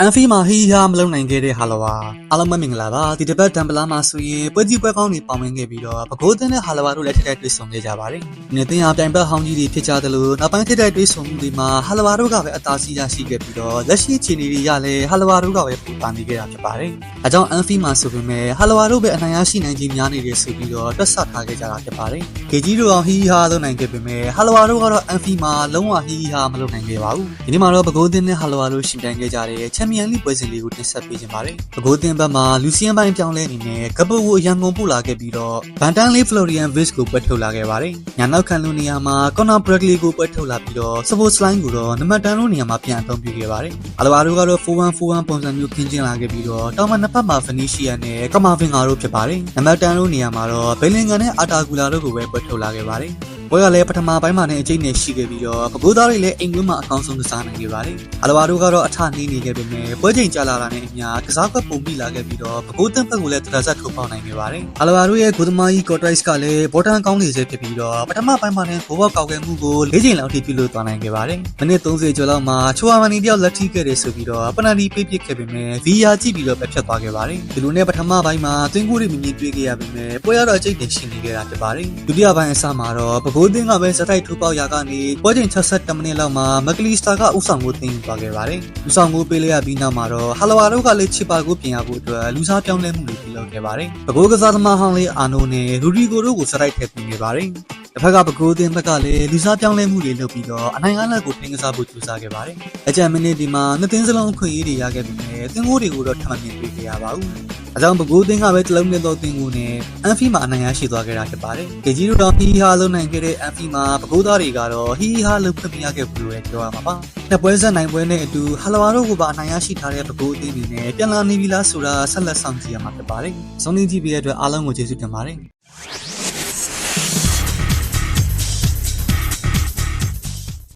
အန်ဖီမှာဟီဟာမလုံနိုင်ခဲ့တဲ့ဟာလောဝါအားလုံးပဲမင်္ဂလာပါဒီတစ်ပတ်ဒံပလာမှာဆိုရင်ပွဲကြီးပွဲကောင်းတွေပေါင်ဝင်ခဲ့ပြီးတော့ပကိုးသင်းနဲ့ဟာလောဝါတို့လည်းထက်ထက်တွေ့ဆုံခဲ့ကြပါတယ်ဒီနေ့တင်အားပြိုင်ဘက်ဟောင်းကြီးတွေဖြစ်ကြတယ်လို့နောက်ပိုင်းထက်ထက်တွေ့ဆုံမှုတွေမှာဟာလောဝါတို့ကပဲအသာစီးရရှိခဲ့ပြီးတော့လက်ရှိအခြေအနေတွေရလဲဟာလောဝါတို့ကပဲပူပန်နေခဲ့တာဖြစ်ပါတယ်အဲကြောင့်အန်ဖီမှာဆိုပေမဲ့ဟာလောဝါတို့ပဲအနိုင်ရရှိနိုင်ခြင်းများနေတယ်ဆိုပြီးတော့တွက်ဆထားခဲ့ကြတာဖြစ်ပါတယ်ခေကြီးတို့အောင်ဟီဟာလုံနိုင်ခဲ့ပေမဲ့ဟာလောဝါတို့ကတော့အန်ဖီမှာလုံးဝဟီဟာမလုံနိုင်ခဲ့ပါဘူးဒီနေ့မှာတော့ပကိုးသင်းနဲ့ဟာလောဝါတို့ရှင်ပြိုင်ခဲ့ကြတဲ့ချန်ပီယံလိပွဲစဉ်လေးကိုတင်ဆက်ပေးခြင်းပါတယ်။ပကိုးတင်ဘက်မှာလူစီယန်ပိုင်းပြောင်းလဲအနေနဲ့ကပူကိုအရန်ကုန်ပို့လာခဲ့ပြီးတော့ဗန်တန်လေးဖလိုရီယန်ဗစ်ကိုပွက်ထုတ်လာခဲ့ပါတယ်။ညာနောက်ခံလူနေရာမှာကော်နာဘရက်လီကိုပွက်ထုတ်လာပြီးတော့စပိုစလိုင်းကိုတော့နံပါတ်10လို့နေရာမှာပြန်အသုံးပြုခဲ့ပါတယ်။အလဘာတို့ကတော့4141ပုံစံမျိုးခင်းကျင်းလာခဲ့ပြီးတော့တောင်မနှစ်ဖက်မှာဖနီရှီယန်နဲ့ကမာဗင်ဂါတို့ဖြစ်ပါတယ်။နံပါတ်10လို့နေရာမှာတော့ဘယ်လင်ဂန်နဲ့အာတာဂူလာတို့ကိုပဲပွက်ထုတ်လာခဲ့ပါတယ်။ ပွဲကလည်းပထမပိုင်းမှာနဲ့အကျိတ်နဲ့ရှိခဲ့ပြီးတော့ပကိုးသားတွေလည်းအိမ်ကွင်းမှာအကောင်းဆုံးကစားနိုင်ခဲ့ပါတယ်။အလဝါတို့ကတော့အထနှီးနေခဲ့ပေမဲ့ပွဲချိန်ကြာလာတာနဲ့အမျှကစားကွက်ပုံပြီးလာခဲ့ပြီးတော့ပကိုးတန်းဘက်ကိုလည်းတရဇက်ထုတ်ပေါက်နိုင်ခဲ့ပါတယ်။အလဝါတို့ရဲ့ဂိုသမားကြီးကော့ဒရိုက်ကလည်းဘောတန်ကောင်းနေစေဖြစ်ပြီးတော့ပထမပိုင်းမှာနဲ့ဘောဘောကောက်ခဲ့မှုကို၄ချိန်လောက်ထိပြုလုပ်သွားနိုင်ခဲ့ပါတယ်။မိနစ်30ကျော်လောက်မှာချိုအာမနီတယောက်လက်ထိခဲ့တယ်ဆိုပြီးတော့ပနတီပေးပစ်ခဲ့ပေမဲ့ VR ကြည့်ပြီးတော့ပဲဖြတ်သွားခဲ့ပါတယ်။ဒီလိုနဲ့ပထမပိုင်းမှာတွင်းကိုတွေမြင်မြင်တွေ့ခဲ့ရပေမဲ့ပွဲရတော့အကျိတ်တင်ရှိနေခဲ့တာဖြစ်ပါတယ်။ဒုတိယပိုင်းအစမှာတော့ပကိုးတင်းကပဲစက်တိုက်ထိုးပေါက်ရာကနေပွဲချိန်62မိနစ်လောက်မှာမက်ကလီစတာကဥဆောင်ကိုတင်ယူသွားခဲ့ပါတယ်။ဥဆောင်ကိုပေးလိုက်ရပြီးနောက်မှာတော့ဟလဝါတို့ကလည်းချစ်ပါကိုပြင်ရဖို့အတွက်လူစားပြောင်းလဲမှုတွေပြုလုပ်ခဲ့ပါတယ်။ပကိုးကစားသမားဟောင်းလေးအာနိုနဲ့ရူဒီဂိုတို့ကိုစက်တိုက်ထည့်ပေးခဲ့ပါတယ်။ တစ်ဖက်ကပကိုးတင်ဘက်ကလည်းလူစားပြောင်းလဲမှုတွေလုပ်ပြီးတော့အနိုင်အလက်ကိုထိန်းကစားဖို့ကြိုးစားခဲ့ပါတယ်။အကြံမိနစ်ဒီမှာနှစ်သင်းစလုံးအခွင့်အရေးတွေရခဲ့ပြီးနဲ့သင်းကိုတွေကိုတော့ထပ်မံမြင်တွေ့ခဲ့ရပါဘူး။အကြောင်းပကိုးသင်းကပဲတလုံးနဲ့တော့သင်းကိုနဲ့အန်ဖီမှာအနိုင်ရရှိသွားခဲ့တာဖြစ်ပါတယ်။ကေကြီးတို့တော့ဟီဟာလုံးနိုင်ခဲ့တဲ့အန်ဖီမှာပကိုးသားတွေကတော့ဟီဟာလုံးဖွင့်ပြရခဲ့ဘူးလို့ပြောရမှာပါ။နှစ်ပွဲဆက်နိုင်ပွဲနဲ့အတူဟာလဝါတို့ကပါအနိုင်ရရှိထားတဲ့ပကိုးအသင်းတွေနဲ့ပြန်လာနေပြီလားဆိုတာဆက်လက်ဆောင်ကြည့်ရမှာဖြစ်ပါတယ်။ဇွန်နီကြည့်ပြီးတဲ့အတွက်အားလုံးကိုကျေးဇူးတင်ပါတယ်။